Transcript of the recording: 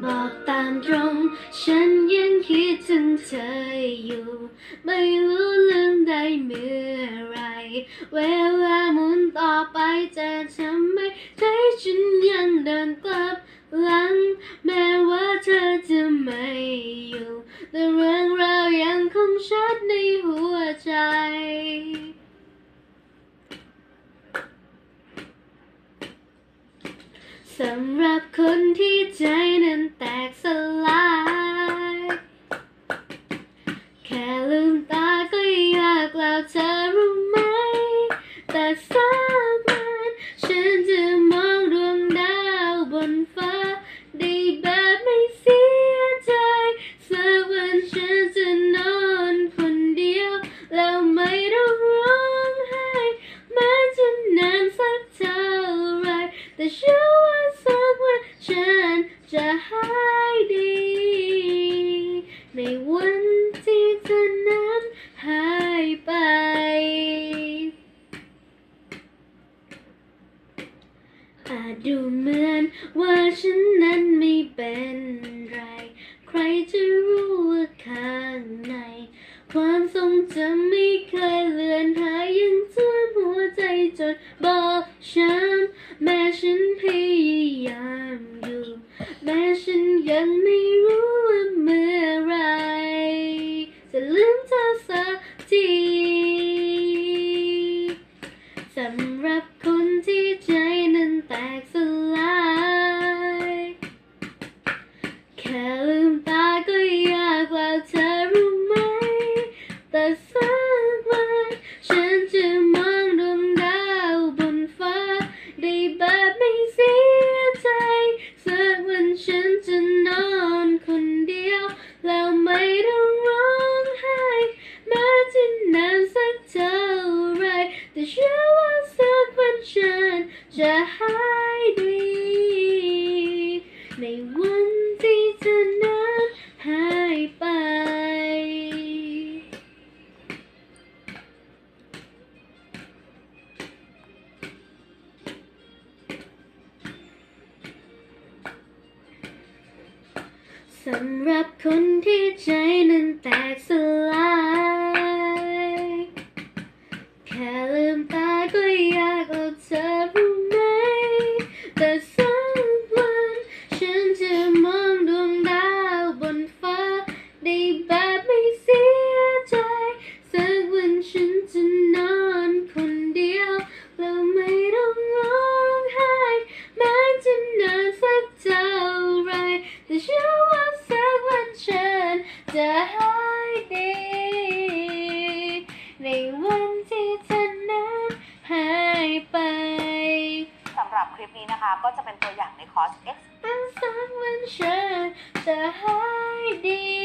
บอกตามตรง ฉันยังคิดถึงเธออยู่ ไม่รู้ลืมได้เมื่อไร เวลาหมุนต่อไปจะทำให้ใจฉันยังเดินกลับหลัง แม้ว่าเธอจะไม่อยู่ แต่เรื่องราวยังคงชัดในหัวใจสำหรับคนที่ใจนั้นแตกสลาย แค่ลืมตาก็อยาก แล้วเธอรู้ไหม แต่สักวันฉันจะมองดวงดาวบนฟ้า ได้แบบไม่เสียใจสักวันฉันจะนอนคนเดียว แล้วไม่ต้องร้องไห้แม้จะนานสักเท่าไร แต่เชื่อว่าสักวันฉันจะหายดีในวันที่เธอนั้นหายไป อาจดูเหมือนว่าฉันนั้นไม่เป็นไร ใครจะรู้ว่าข้างใน ความทรงจำไม่เคยเลือนหายยังท่วมหัวใจจนบอกฉันแม้ฉันพยายามอยู่แม้ฉันยังไม่รู้ว่าเมื่อไร จะลืมเธอสักทีสำหรับคนที่ใจ นั้นแตกสลายแค่ สำหรับคนที่ใจนั้นแตกสลาย จะหายดี ในวันที่เธอนั้นหายไปสำหรับคลิปนี้นะคะ ก็จะเป็นตัวอย่างในคอร์ส X แต่สักวันฉันจะหายดี